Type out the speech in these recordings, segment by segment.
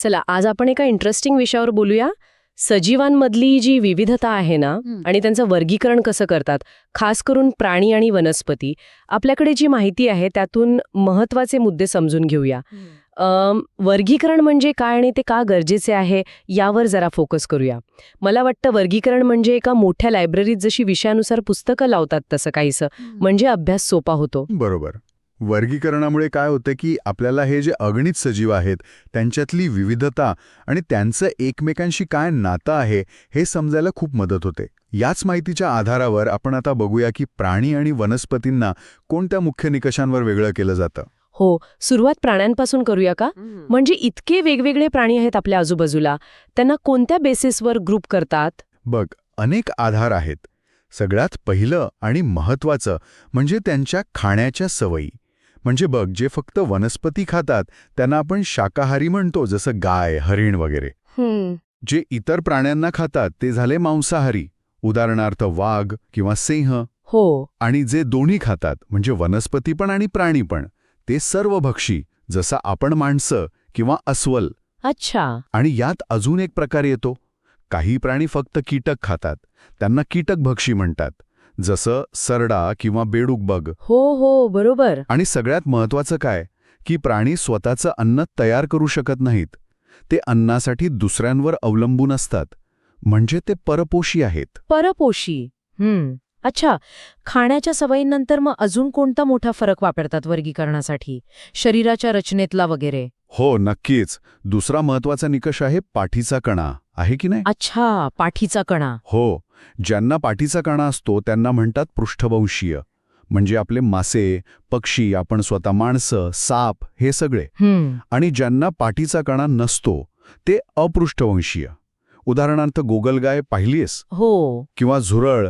चला आज आपण एका इंटरेस्टिंग विषयावर बोलूया. सजीवांमधली जी विविधता आहे ना. आणि त्यांचं वर्गीकरण कसं करतात खास करून प्राणी आणि वनस्पती आपल्याकडे जी माहिती आहे त्यातून महत्त्वाचे मुद्दे समजून घेऊया. वर्गीकरण म्हणजे काय आणि ते का गरजेचे आहे यावर जरा फोकस करूया. मला वाटतं वर्गीकरण म्हणजे एका मोठ्या लायब्ररीत जशी विषयानुसार पुस्तकं लावतात तसं काहीसं. म्हणजे अभ्यास सोपा होतो. बरोबर. वर्गीकरणामुळे काय होतं की आपल्याला हे जे अगणित सजीव आहेत त्यांच्यातली विविधता आणि त्यांचं एकमेकांशी काय नातं आहे हे समजायला खूप मदत होते. याच माहितीच्या आधारावर आपण आता बघूया की प्राणी आणि वनस्पतींना कोणत्या मुख्य निकषांवर वेगळं केलं जातं. हो सुरुवात प्राण्यांपासून करूया का? म्हणजे इतके वेगवेगळे प्राणी आहेत आपल्या आजूबाजूला त्यांना कोणत्या बेसिसवर ग्रुप करतात? बघ अनेक आधार आहेत. सगळ्यात पहिलं आणि महत्वाचं म्हणजे त्यांच्या खाण्याच्या सवयी. म्हणजे बघ जे फक्त वनस्पती खातात त्यांना आपण शाकाहारी म्हणतो जसं गाय हरिण वगैरे. जे इतर प्राण्यांना खातात ते झाले मांसाहारी. उदाहरणार्थ वाघ किंवा सिंह. हो. आणि जे दोन्ही खातात म्हणजे वनस्पती पण आणि प्राणी पण ते सर्व भक्षी जसं आपण माणसं किंवा अस्वल. अच्छा. आणि यात अजून एक प्रकार येतो. काही प्राणी फक्त कीटक खातात. त्यांना कीटक भक्षी म्हणतात. जसं सरडा किंवा बेडूक बग. हो हो बरोबर. आणि सगळ्यात महत्वाचं काय? की प्राणी स्वतःचं अन्न तयार करू शकत नाहीत. ते अन्नासाठी दुसऱ्यांवर अवलंबून असतात. म्हणजे ते परपोषी आहेत. परपोषी. हम्म. अच्छा. खाण्याच्या सवयींनंतर मग अजून कोणता मोठा फरक वापरतात वर्गीकरणासाठी? शरीराच्या रचनेतला वगैरे? हो नक्कीच. दुसरा महत्त्वाचा निकष आहे पाठीचा कणा. आहे की नाही? अच्छा पाठीचा कणा. हो. ज्यांना पाठीचा कणा असतो त्यांना म्हणतात पृष्ठवंशीय. म्हणजे आपले मासे पक्षी आपण स्वतः माणसं साप हे सगळे. आणि ज्यांना पाठीचा कणा नसतो ते अपृष्ठवंशीय. उदाहरणार्थ गोगलगाय पाहिलीयस? हो. किंवा झुरळ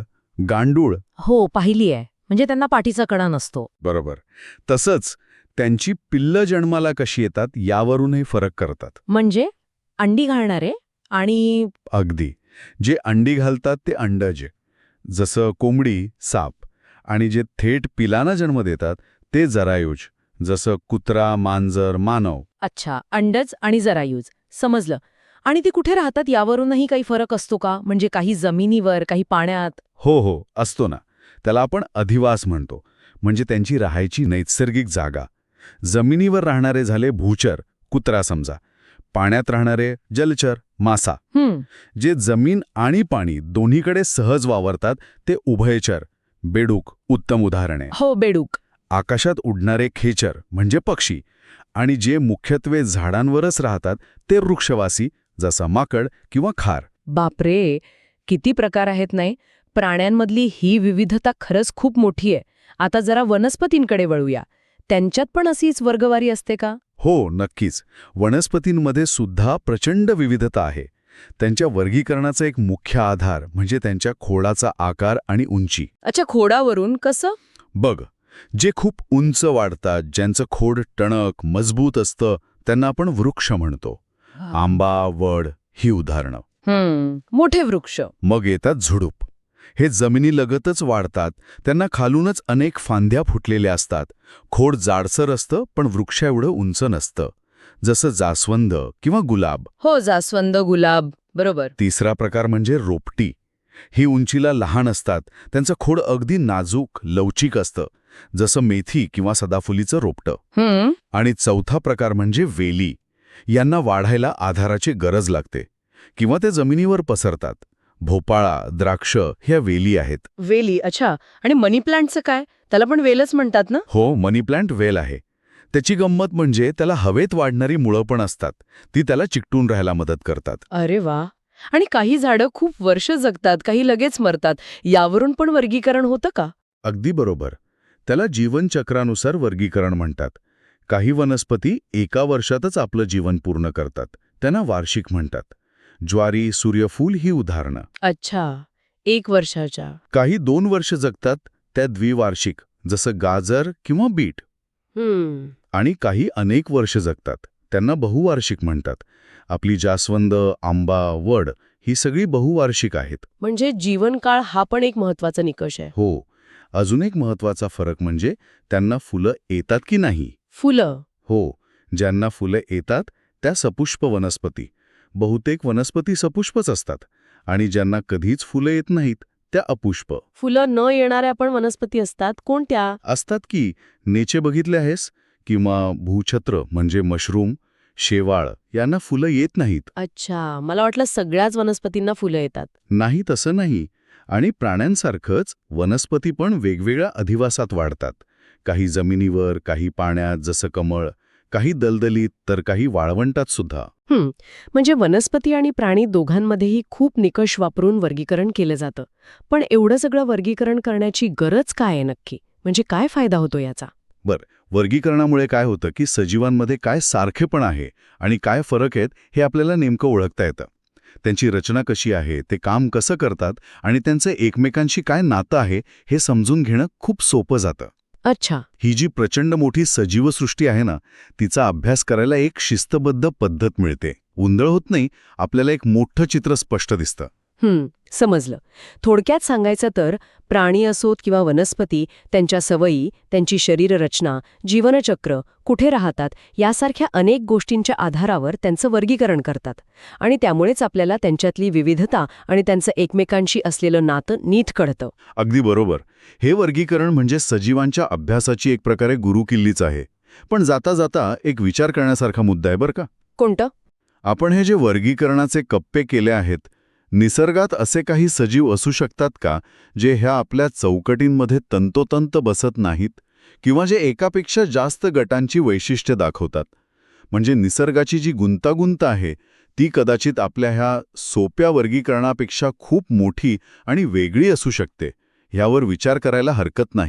गांडूळ? हो पाहिली आहे. म्हणजे त्यांना पाठीचा कणा नसतो. बरोबर. तसंच त्यांची पिल्लं जन्माला कशी येतात यावरूनही फरक करतात. म्हणजे? अंडी घालणारे आणि अगदी. जे अंडी घालतात ते अंडज. जसं कोंबडी साप. आणि जे थेट पिलांना जन्म देतात ते जरायुज. जसं कुत्रा मांजर मानव. अच्छा अंडज आणि जरायूज. समजलं. आणि ते कुठे राहतात यावरूनही काही फरक असतो का? म्हणजे काही जमिनीवर काही पाण्यात? हो हो असतो ना. त्याला आपण अधिवास म्हणतो. म्हणजे त्यांची राहायची नैसर्गिक जागा. जमिनीवर राहणारे झाले भूचर कुत्रा समजा. पाण्यात राहणारे जलचर मासा. जे जमीन आणि पाणी दोन्हीकडे सहज वावरतात ते उभयचर बेडूक उत्तम उदाहरण. आहे हो बेडूक. आकाशात उडणारे खेचर म्हणजे पक्षी आणि जे मुख्यत्वे झाडांवरच राहतात ते वृक्षवासी जसा माकड किंवा खार. बापरे! किती प्रकार आहेत नाही? प्राण्यांमधली ही विविधता खरंच खूप मोठी आहे. आता जरा वनस्पतींकडे वळूया. त्यांच्यात पण अशीच वर्गवारी असते का? हो नक्कीच. वनस्पतींमध्ये सुद्धा प्रचंड विविधता आहे. त्यांच्या वर्गीकरणाचा एक मुख्य आधार म्हणजे त्यांच्या खोडाचा आकार आणि उंची. अच्छा खोडावरून कसं? बघ जे खूप उंच वाढतात ज्यांचं खोड टणक मजबूत असतं त्यांना आपण वृक्ष म्हणतो. आंबा वड ही उदाहरणं. मोठे वृक्ष. मग येतात झुडूप. हे जमिनीलगतच वाढतात. त्यांना खालूनच अनेक फांद्या फुटलेल्या असतात. खोड जाडसर असतं पण वृक्ष एवढं उंच नसतं. जसं जास्वंद किंवा गुलाब. हो जास्वंद गुलाब. बरोबर. तिसरा प्रकार म्हणजे रोपटी. ही उंचीला लहान असतात. त्यांचं खोड अगदी नाजूक लवचिक असतं. जसं मेथी किंवा सदाफुलीचं रोपटं. आणि चौथा प्रकार म्हणजे वेली. यांना वाढायला आधाराची गरज लागते. किंवा ते जमिनीवर पसरतात. भोपाळा द्राक्ष ह्या वेली आहेत. वेली अच्छा. आणि मनी प्लांटचं काय? त्याला पण वेलच म्हणतात ना? हो मनी प्लांट वेल आहे. त्याची गंमत म्हणजे त्याला हवेत वाढणारी मुळं पण असतात. ती त्याला चिकटून राहायला मदत करतात. अरे वा. आणि काही झाडं खूप वर्ष जगतात काही लगेच मरतात. यावरून पण वर्गीकरण होतं का? अगदी बरोबर. त्याला जीवनचक्रानुसार वर्गीकरण म्हणतात. काही वनस्पती एका वर्षातच आपलं जीवन पूर्ण करतात. त्यांना वार्षिक म्हणतात. ज्वारी सूर्यफूल ही उदाहरणं. अच्छा एक वर्षाच्या. काही दोन वर्ष जगतात त्या द्विवार्षिक जसं गाजर किंवा बीट. आणि काही अनेक वर्ष जगतात. त्यांना बहुवार्षिक म्हणतात. आपली जास्वंद आंबा वड ही सगळी बहुवार्षिक आहेत. म्हणजे जीवनकाळ हा पण एक महत्त्वाचा निकष आहे. हो. अजून एक महत्त्वाचा फरक म्हणजे त्यांना फुलं येतात की नाही? फुलं. हो. ज्यांना फुलं येतात त्या सपुष्प वनस्पती बहुतेक वनस्पती सपुष्पच असतात आणि ज्यांना कधीच फुलं येत नाहीत त्या अपुष्प. फुलं न येणाऱ्या पण वनस्पती असतात. कोणत्या? असतात की नेचे बघितले आहेस? किंवा भूछत्र म्हणजे मशरूम शेवाळ यांना फुलं येत नाहीत. अच्छा मला वाटलं सगळ्याच वनस्पतींना फुलं येतात. नाही तसं नाही. आणि प्राण्यांसारखंच वनस्पती पण वेगवेगळ्या अधिवासात वाढतात. काही जमिनीवर काही पाण्यात जसं कमळ काही दलदलीत तर काही वाळवंटात सुद्धा. म्हणजे वनस्पती आणि प्राणी दोघांमध्येही खूप निकष वापरून वर्गीकरण केलं जातं. पण एवढं सगळं वर्गीकरण करण्याची गरज काय आहे नक्की? म्हणजे काय फायदा होतो याचा? वर्गीकरणामुळे काय होतं की सजीवांमध्ये काय सारखेपण आहे आणि काय फरक आहेत हे आपल्याला नेमकं ओळखता येतं. त्यांची रचना कशी आहे ते काम कसं करतात आणि त्यांचं एकमेकांशी काय नातं आहे हे समजून घेणं खूप सोपं जातं. अच्छा. ही जी प्रचंड मोठी सजीवसृष्टी आहे ना तिचा अभ्यास करायला एक शिस्तबद्ध पद्धत मिळते. उंदळ होत नाही आपल्याला एक मोठं चित्र स्पष्ट दिसतं. समजलं. थोडक्यात सांगायचं तर प्राणी असोत किंवा वनस्पती त्यांच्या सवयी त्यांची शरीररचना जीवनचक्र कुठे राहतात यासारख्या अनेक गोष्टींच्या आधारावर त्यांचं वर्गीकरण करतात. आणि त्यामुळेच आपल्याला त्यांच्यातली विविधता आणि त्यांचं एकमेकांशी असलेलं नातं नीट कळतं. अगदी बरोबर. हे वर्गीकरण म्हणजे सजीवांच्या अभ्यासाची एक प्रकारे गुरुकिल्लीच आहे. पण जाता जाता एक विचार करण्यासारखा मुद्दा आहे बरं का? कोणतं? आपण हे जे वर्गीकरणाचे कप्पे केले आहेत निसर्गात असे काही सजीव असू शकतात का जे ह्या आपल्या चौकटींमध्ये तंतोतंत बसत नाहीत किंवा जे एकापेक्षा जास्त गटांची वैशिष्ट्ये दाखवतात? म्हणजे निसर्गाची जी गुंतागुंत आहे ती कदाचित आपल्या ह्या सोप्या वर्गीकरणापेक्षा खूप मोठी आणि वेगळी असू शकते ह्यावर विचार करायला हरकत नाही.